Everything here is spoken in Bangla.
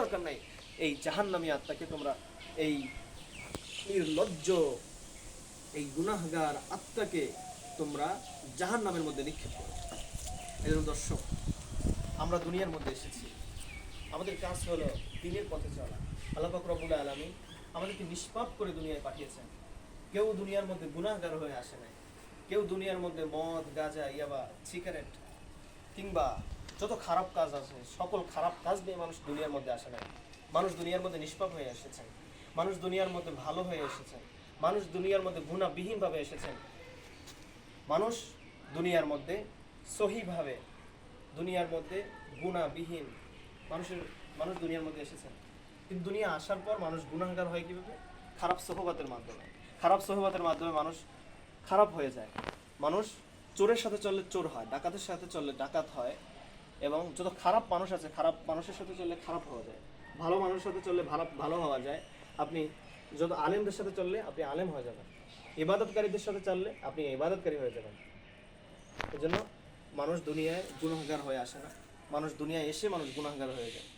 দরকার নাই। এই জাহান্নামী আত্মাকে তোমরা এই নির্লজ্জ, এই গুনাহগার আত্মাকে তোমরা জাহান্নামের মধ্যে নিক্ষেপ করো। এই জন্য দর্শক, আমরা দুনিয়ার মধ্যে এসেছি। আমাদের কাজ হলো দিনের পথে চলা। আল্লাহ রবুল আলামিন আমাদেরকে নিষ্পাপ করে দুনিয়ায় পাঠিয়েছেন। কেউ দুনিয়ার মধ্যে গুনাহগার হয়ে আসে নাই। কেউ দুনিয়ার মধ্যে মদ, গাঁজা, ইয়াবা, সিগারেট কিংবা যত খারাপ কাজ আছে, সকল খারাপ কাজ নিয়ে মানুষ দুনিয়ার মধ্যে আসে নাই। মানুষ দুনিয়ার মধ্যে নিষ্পাপ হয়ে এসেছেন। মানুষ দুনিয়ার মধ্যে ভালো হয়ে এসেছেন। মানুষ দুনিয়ার মধ্যে গুণাবিহীনভাবে এসেছেন। মানুষ দুনিয়ার মধ্যে সহিভাবে, দুনিয়ার মধ্যে গুণাবিহীন মানুষের, মানুষ দুনিয়ার মধ্যে এসেছেন। কিন্তু দুনিয়া আসার পর মানুষ গুণাগার হয় কীভাবে? খারাপ সহবাতের মাধ্যমে। খারাপ সহবাতের মাধ্যমে মানুষ খারাপ হয়ে যায়। মানুষ চোরের সাথে চললে চোর হয়, ডাকাতের সাথে চললে ডাকাত হয়। এবং যত খারাপ মানুষ আছে, খারাপ মানুষের সাথে চললে খারাপ হওয়া যায়। ভালো মানুষের সাথে চললে ভালো ভালো হওয়া যায়। আপনি যত আলেমদের সাথে চললে আপনি আলেম হয়ে যাবেন। ইবাদতকারীদের সাথে চললে আপনি ইবাদতকারী হয়ে যাবেন। এজন্য জন্য মানুষ দুনিয়ায় গুণাগার হয়ে আসে না। মানুষ দুনিয়ায় এসে মানুষ গুণাহগার হয়ে যায়।